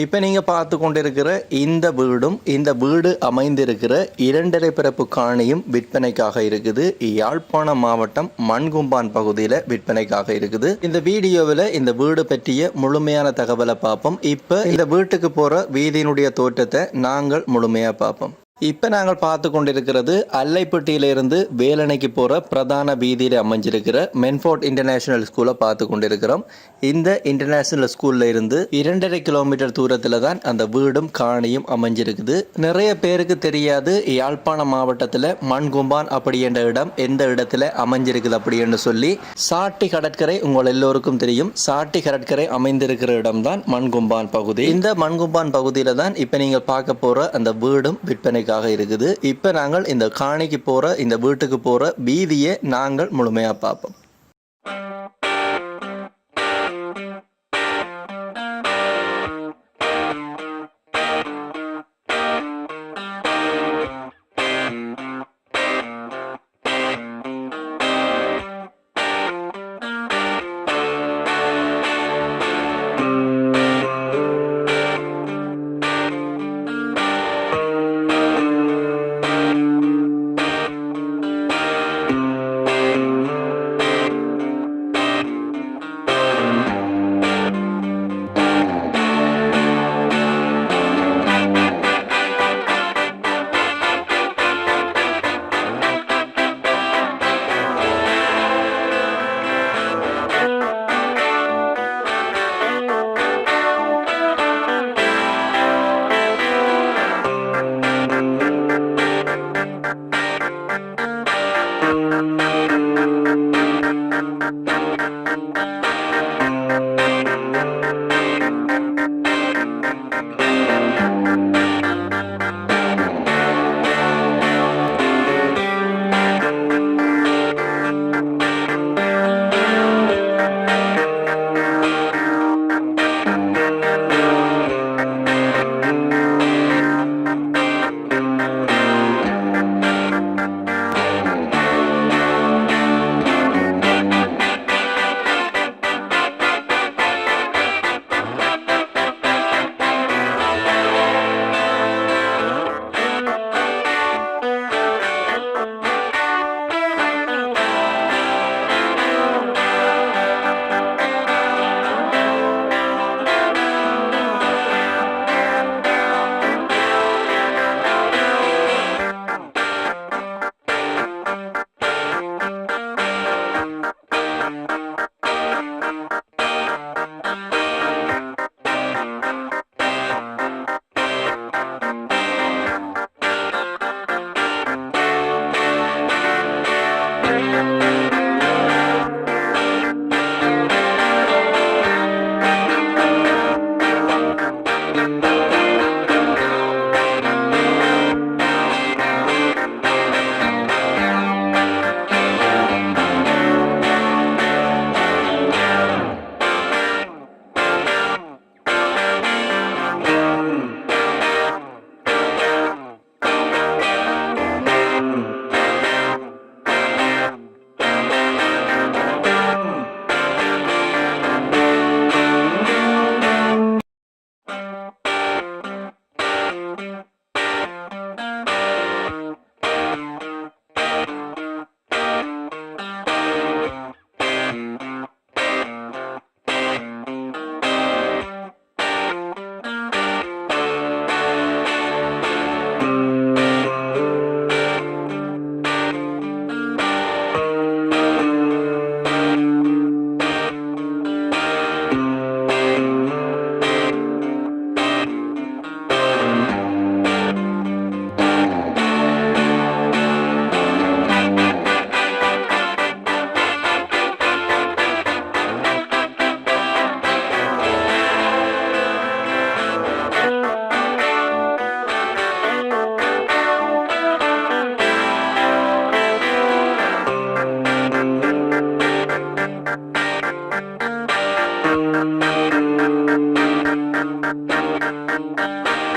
இப்போ நீங்கள் பார்த்து கொண்டிருக்கிற இந்த வீடும் இந்த வீடு அமைந்திருக்கிற இரண்டரை பிறப்பு காணியும் விற்பனைக்காக இருக்குது. யாழ்ப்பாணம் மாவட்டம் மண்கும்பான் பகுதியில் விற்பனைக்காக இருக்குது. இந்த வீடியோவில் இந்த வீடு பற்றிய முழுமையான தகவலை பார்ப்போம். இப்போ இந்த வீட்டுக்கு போகிற வீதியினுடைய தோற்றத்தை நாங்கள் முழுமையாக பார்ப்போம். இப்போ நாங்கள் பார்த்து கொண்டிருக்கிறது அல்லைப்பட்டியிலிருந்து வேலணைக்கு போகிற பிரதான வீதியில் அமைஞ்சிருக்கிற மென்ஃபோர்ட் இன்டர்நேஷனல் ஸ்கூலை பார்த்து கொண்டிருக்கிறோம். இந்த இன்டர்நேஷனல் ஸ்கூல்ல இருந்து இரண்டரை கிலோமீட்டர் தூரத்தில் தான் அந்த வீடும் காணியும் அமைஞ்சிருக்குது. நிறைய பேருக்கு தெரியாது யாழ்ப்பாணம் மாவட்டத்தில் மண்கும்பான் அப்படி என்ற இடம் எந்த இடத்துல அமைஞ்சிருக்குது அப்படின்னு சொல்லி. சாட்டி கடற்கரை உங்கள் எல்லோருக்கும் தெரியும். சாட்டி கடற்கரை அமைந்திருக்கிற இடம்தான் மண்கும்பான் பகுதி. இந்த மண்கும்பான் பகுதியில் தான் இப்போ நீங்கள் பார்க்க போகிற அந்த வீடும் விற்பனை காணிக்கைக்காக இருக்குது. இப்போ நாங்கள் இந்த காணிக்கு போகிற இந்த வீட்டுக்கு போகிற வீதியை நாங்கள் முழுமையாக பார்ப்போம்.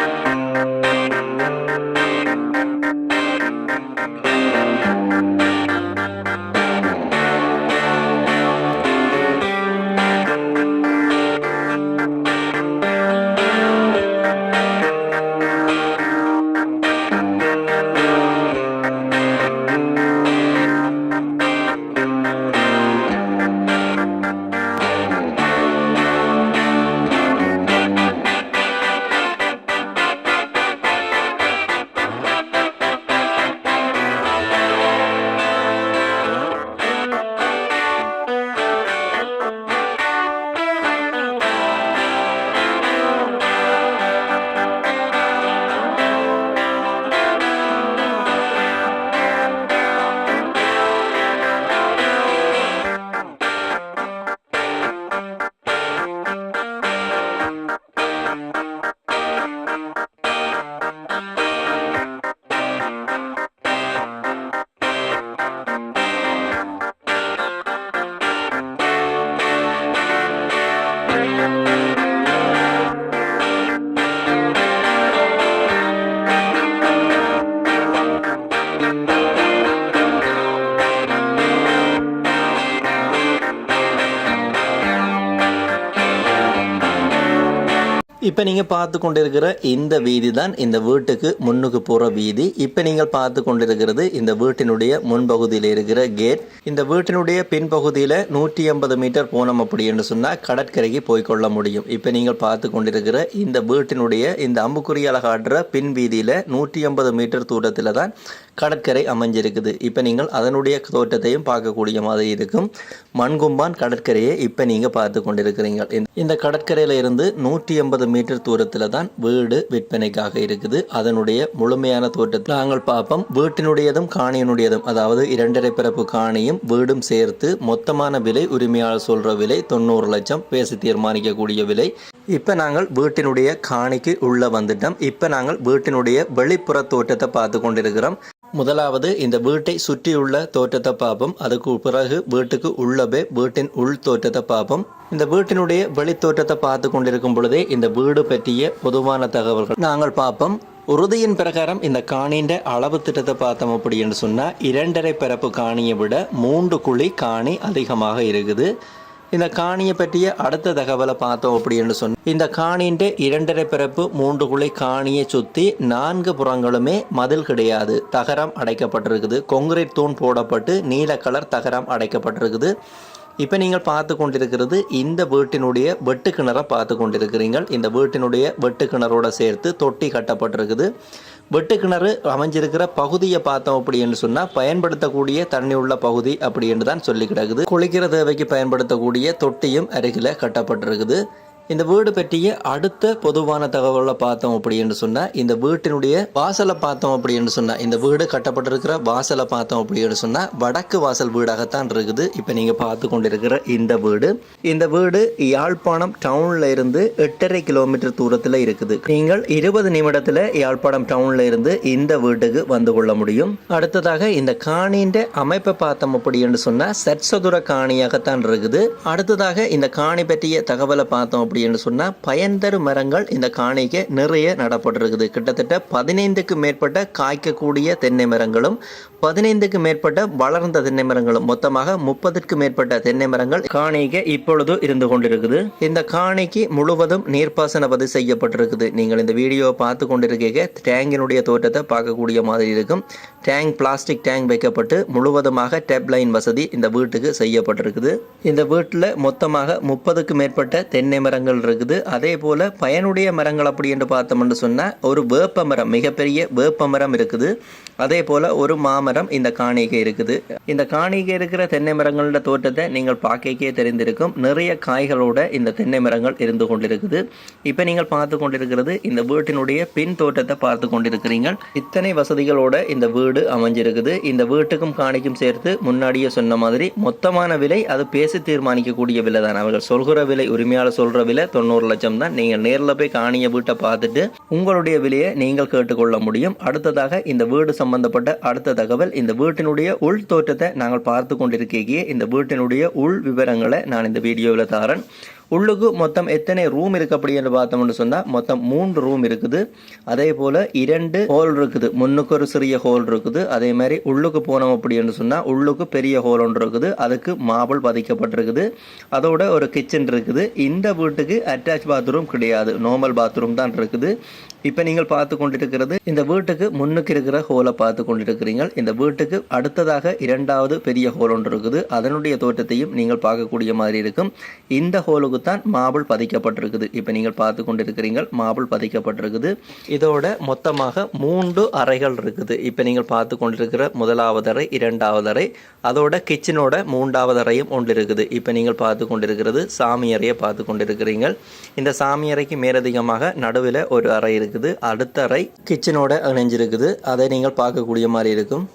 Música இப்போ நீங்கள் பார்த்து கொண்டிருக்கிற இந்த வீதி தான் இந்த வீட்டுக்கு முன்னுக்கு போகிற வீதி. இப்போ நீங்கள் பார்த்து கொண்டிருக்கிறது இந்த வீட்டினுடைய முன்பகுதியில் இருக்கிற கேட் இந்த வீட்டினுடைய பின்பகுதியில் நூற்றி ஐம்பது மீட்டர் போனோம் அப்படின்னு சொன்னால் கடற்கரைக்கு போய்க்கொள்ள முடியும். இப்போ நீங்கள் பார்த்து கொண்டிருக்கிற இந்த வீட்டினுடைய இந்த அம்புக்குறி அழகாடுற பின் வீதியில் நூற்றி ஐம்பது மீட்டர் தூரத்தில் தான் கடற்கரை அமைஞ்சிருக்குது. இப்போ நீங்கள் அதனுடைய தோற்றத்தையும் பார்க்கக்கூடிய மாதிரி இருக்கும். மண்கும்பான் கடற்கரையை இப்போ நீங்கள் பார்த்து கொண்டிருக்கிறீங்க இந்த- கடற்கரையில் கடற்கரையில இருந்து நூற்றி எண்பது மீட்டர் தூரத்தில் தான் வீடு விற்பனைக்காக இருக்குது. அதனுடைய முழுமையான தோற்றத்தில் நாங்கள் பார்ப்போம். வீட்டினுடையதும் காணியினுடையதும் அதாவது இரண்டரை பிறப்பு காணியும் வீடும் சேர்த்து மொத்தமான விலை உரிமையாளர் சொல்கிற விலை தொண்ணூறு லட்சம். பேசி தீர்மானிக்கக்கூடிய விலை. இப்போ நாங்கள் வீட்டினுடைய காணிக்கு உள்ளே வந்துட்டோம். இப்போ நாங்கள் வீட்டினுடைய வெளிப்புற தோற்றத்தை பார்த்து கொண்டிருக்கிறோம். முதலாவது இந்த வீட்டை சுற்றியுள்ள தோற்றத்தை பார்ப்போம் அதுக்கு பிறகு வீட்டுக்கு உள்ளவே வீட்டின் உள் தோற்றத்தை பார்ப்போம் இந்த வீட்டினுடைய வெளித்தோற்றத்தை பார்த்து கொண்டிருக்கும் பொழுதே இந்த வீடு பற்றிய பொதுவான தகவல்கள். நாங்கள் பார்ப்போம். உறுதியின் பிரகாரம் இந்த காணின்ற அளவு திட்டத்தை பார்த்தோம் அப்படின்னு சொன்னால் இரண்டரை பிறப்பு காணியை விட மூன்று குழி காணி அதிகமாக இருக்குது. இந்த காணியை பற்றிய அடுத்த தகவலை பார்த்தோம் அப்படின்னு சொன்ன இந்த காணின்ற இரண்டரை பிறப்பு மூன்று குழி காணியை சுற்றி நான்கு புறங்களுமே மதில் கிடையாது. தகரம் அடைக்கப்பட்டிருக்குது. கொங்கிரீட் தூண் போடப்பட்டு நீல கலர் தகரம் அடைக்கப்பட்டிருக்குது. இப்போ நீங்கள் பார்த்து கொண்டிருக்கிறது இந்த வீட்டினுடைய வெட்டு கிணறை பார்த்து கொண்டிருக்கிறீர்கள். இந்த வீட்டினுடைய வெட்டு கிணறோட சேர்த்து தொட்டி கட்டப்பட்டிருக்குது. வெட்டு கிணறு அமைஞ்சிருக்கிற பகுதியை பார்த்தோம் அப்படின்னு சொன்னால் பயன்படுத்தக்கூடிய தண்ணி உள்ள பகுதி அப்படின்னு தான் சொல்லி கிடக்குது. குளிக்கிற தேவைக்கு பயன்படுத்தக்கூடிய தொட்டியும் அருகில் கட்டப்பட்டிருக்குது. இந்த வீடு பற்றிய அடுத்த பொதுவான தகவலை பார்த்தோம் அப்படின்னு சொன்னால் இந்த வீட்டினுடைய வாசலை பார்த்தோம் அப்படின்னு சொன்னால் இந்த வீடு கட்டப்பட்டிருக்கிற வாசலை பார்த்தோம் அப்படின்னு சொன்னால் வடக்கு வாசல் வீடாகத்தான் இருக்குது. இப்போ நீங்கள் பார்த்து கொண்டிருக்கிற இந்த வீடு இந்த வீடு யாழ்ப்பாணம் டவுனில் இருந்து எட்டரை கிலோமீட்டர் தூரத்தில் இருக்குது. நீங்கள் இருபது நிமிடத்தில் யாழ்ப்பாணம் டவுனில் இருந்து இந்த வீட்டுக்கு வந்து கொள்ள முடியும். அடுத்ததாக இந்த காணியின் அமைப்பை பார்த்தோம் அப்படின்னு சொன்னால் சற்சதுர காணியாகத்தான் இருக்குது. அடுத்ததாக இந்த காணி பற்றிய தகவலை பார்த்தோம் அப்படின்னு சொன்னால் பயன்தரு மரங்கள் இந்த காணிக்கை நிறைய நடப்பட்டிருக்குது. கிட்டத்தட்ட பதினைந்துக்கு மேற்பட்ட காய்க்கக்கூடிய தென்னை மரங்களும் பதினைந்துக்கு மேற்பட்ட வளர்ந்த தென்னை மரங்களும் மொத்தமாக முப்பதுக்கு மேற்பட்ட தென்னை மரங்கள் காணிக்கை இப்பொழுது இருந்து கொண்டிருக்குது. இந்த காணிக்கு முழுவதும் நீர்ப்பாசன பதிவு செய்யப்பட்டிருக்குது. நீங்கள் இந்த வீடியோவை பார்த்து கொண்டிருக்க டேங்கினுடைய தோற்றத்தை பார்க்கக்கூடிய மாதிரி இருக்கும். டேங்க் பிளாஸ்டிக் டேங்க் வைக்கப்பட்டு முழுவதுமாக டேப் லைன் வசதி இந்த வீட்டுக்கு செய்யப்பட்டிருக்குது. இந்த வீட்டில் மொத்தமாக முப்பதுக்கு மேற்பட்ட தென்னை மரங்கள் இருக்குது. அதே போல் பயனுடைய மரங்கள் அப்படி என்று பார்த்தோம்னு சொன்னால் ஒரு வேப்ப மரம் மிகப்பெரிய வேப்ப மரம் இருக்குது. அதே போல் ஒரு மாமரம் இந்த காணிகை இருக்குது. இந்த காணிகை இருக்கிற தென்னை மரங்களோட தோற்றத்தை நீங்கள் பார்க்கக்கே தெரிந்திருக்கும். நிறைய காய்களோட இந்த தென்னை மரங்கள் இருந்து கொண்டிருக்குது. இப்போ நீங்கள் பார்த்து கொண்டிருக்கிறது இந்த வீட்டினுடைய பின் தோற்றத்தை பார்த்து கொண்டிருக்கிறீங்க. இத்தனை வசதிகளோட இந்த வீடு அமைஞ்சிருக்குது. இந்த வீட்டுக்கும் காணிக்கும் சேர்த்து முன்னாடியே சொன்ன மாதிரி மொத்தமான விலை அது பேசி தீர்மானிக்கக்கூடிய விலை தான். அவர்கள் சொல்கிற விலை உரிமையாளர் சொல்கிற விலை தொண்ணூறு லட்சம் தான். நீங்கள் நேரில் போய் காணிய வீட்டை பார்த்துட்டு உங்களுடைய விலையை நீங்கள் கேட்டுக்கொள்ள முடியும். அடுத்ததாக இந்த வீடு சம்பந்தப்பட்ட அடுத்த தகவல் இந்த வீட்டினுடைய உள் தோற்றத்தை நாங்கள் பார்த்து கொண்டிருக்கையே இந்த வீட்டினுடைய உள் விவரங்களை நான் இந்த வீடியோவில் தரேன் உள்ளுக்கு மொத்தம் எத்தனை ரூம் இருக்கு அப்படின்னு பார்த்தோம்னு சொன்னால் மொத்தம் மூன்று ரூம் இருக்குது. அதே போல் இரண்டு ஹோல் இருக்குது. முன்னுக்கு ஒரு சிறிய ஹோல் இருக்குது. அதே மாதிரி உள்ளுக்கு போனோம் அப்படின்னு சொன்னால் உள்ளுக்கு பெரிய ஹோல் ஒன்று இருக்குது. அதுக்கு மாபிள் பதிக்கப்பட்டிருக்குது. அதோட ஒரு கிச்சன் இருக்குது. இந்த வீட்டுக்கு அட்டாச் பாத்ரூம் கிடையாது. நார்மல் பாத்ரூம் தான் இருக்குது. இப்போ நீங்கள் பார்த்து கொண்டிருக்கிறது இந்த வீட்டுக்கு முன்னுக்கு இருக்கிற ஹோலை பார்த்து கொண்டிருக்கிறீங்க இந்த வீட்டுக்கு அடுத்ததாக இரண்டாவது பெரிய ஹோல் ஒன்று இருக்குது. அதனுடைய தோற்றத்தையும் நீங்கள் பார்க்கக்கூடிய மாதிரி இருக்கும். இந்த ஹோலுக்கு தான் மாபிள் பதிக்கப்பட்டிருக்குது. இப்போ நீங்கள் பார்த்து கொண்டிருக்கிறீங்க மாபுள் பதிக்கப்பட்டிருக்குது. இதோட மொத்தமாக மூன்று அறைகள் இருக்குது. இப்போ நீங்கள் பார்த்து கொண்டிருக்கிற முதலாவது அறை இரண்டாவது அறை அதோட கிச்சனோட மூன்றாவது அறையும் ஒன்று இருக்குது. இப்போ நீங்கள் பார்த்து கொண்டிருக்கிறது சாமி அறையை பார்த்து கொண்டிருக்கிறீங்க இந்த சாமி அறைக்கு மேலதிகமாக நடுவில் ஒரு அறை இருக்குது. அடுத்த அறை கிச்சனோட இணைஞ்சிருக்குது. அதை நீங்கள் பார்க்கக்கூடிய மாதிரி இருக்கும்.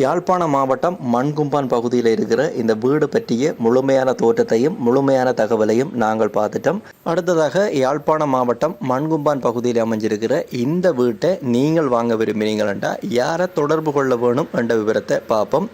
யாழ்ப்பாண மாவட்டம் மண்கும்பான் பகுதியில் இருக்கிற இந்த வீடு பற்றிய முழுமையான தோற்றத்தையும் முழுமையான தகவலையும் நாங்கள் பார்த்துட்டோம். அடுத்ததாக யாழ்ப்பாண மாவட்டம் மண்கும்பான் பகுதியில் அமைஞ்சிருக்கிற இந்த வீட்டை நீங்கள் வாங்க விரும்பினீங்களா யாரை தொடர்பு கொள்ள வேணும் என்ற விவரத்தை பார்ப்போம்.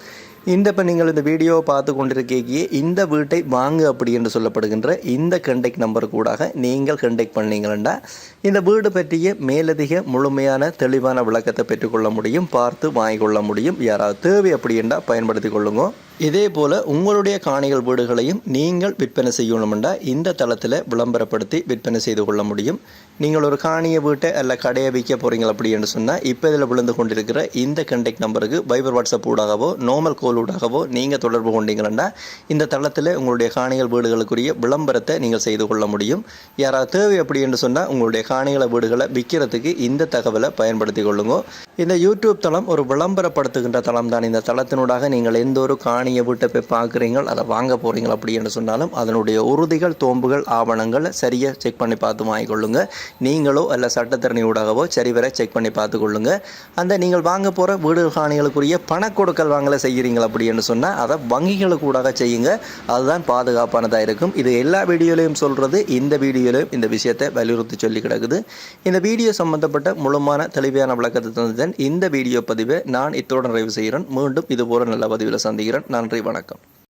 இந்த இப்போ நீங்கள் இந்த வீடியோவை பார்த்து கொண்டிருக்கீங்க இந்த வீட்டை வாங்கு அப்படி என்று சொல்லப்படுகின்ற இந்த கண்டெக்ட் நம்பர் கூடாக நீங்கள் கண்டெக்ட் பண்ணீங்களா இந்த வீடு பற்றிய மேலதிக முழுமையான தெளிவான விளக்கத்தை பெற்றுக்கொள்ள முடியும் பார்த்து வாங்கிக்கொள்ள முடியும். யாராவது தேவை அப்படி பயன்படுத்தி கொள்ளுங்க. இதே போல் உங்களுடைய காணிகள் வீடுகளையும் நீங்கள் விற்பனை செய்யணும்னா இந்த தளத்தில் விளம்பரப்படுத்தி விற்பனை செய்து கொள்ள முடியும். நீங்கள் ஒரு காணிய வீட்டை அல்ல கடையை விற்க போகிறீங்க அப்படின்னு சொன்னால் இப்போ இதில் விழுந்து கொண்டிருக்கிற இந்த கண்டெக்ட் நம்பருக்கு வைபர் வாட்ஸ்அப் ஊடாகவோ நோமல் கோல் ஊடாகவோ நீங்கள் தொடர்பு கொண்டீங்களா இந்த தளத்தில் உங்களுடைய காணிகள் வீடுகளுக்குரிய விளம்பரத்தை நீங்கள் செய்து கொள்ள முடியும். யாராவது தேவை அப்படி என்று சொன்னால் உங்களுடைய காணிகளை வீடுகளை விற்கிறதுக்கு இந்த தகவலை பயன்படுத்தி கொள்ளுங்க. இந்த யூடியூப் தளம் ஒரு விளம்பரப்படுத்துகின்ற தளம் தான் இந்த தளத்தினூடாக நீங்கள் எந்த ஒரு காணி காணிய வீட்டை போய் பார்க்குறீங்க அதை வாங்க போகிறீங்க அப்படி என்று சொன்னாலும் அதனுடைய உறுதிகள் தோம்புகள் ஆவணங்களை சரியாக செக் பண்ணி பார்த்து வாங்கிக்கொள்ளுங்க நீங்களோ அல்ல சட்டத்தரணி ஊடாகவோ சரிவர செக் பண்ணி பார்த்து கொள்ளுங்க அந்த நீங்கள் வாங்க போகிற வீடு காணிகளுக்குரிய பண கொடுக்கல் வாங்கலை செய்கிறீங்க அப்படி என்று சொன்னால் அதை வங்கிகளுக்கு ஊடாக செய்யுங்க. அதுதான் பாதுகாப்பானதாக இருக்கும். இது எல்லா வீடியோலையும் சொல்கிறது இந்த வீடியோலையும் இந்த விஷயத்தை வலியுறுத்தி சொல்லி கிடக்குது. இந்த வீடியோ சம்பந்தப்பட்ட முழுமான தெளிவான விளக்கத்தை தந்ததன் இந்த வீடியோ பதிவை நான் இத்தோடு நிறைவு செய்கிறேன். மீண்டும் இதுபோல நல்ல பதிவில் சந்திக்கிறேன். நன்றி வணக்கம்.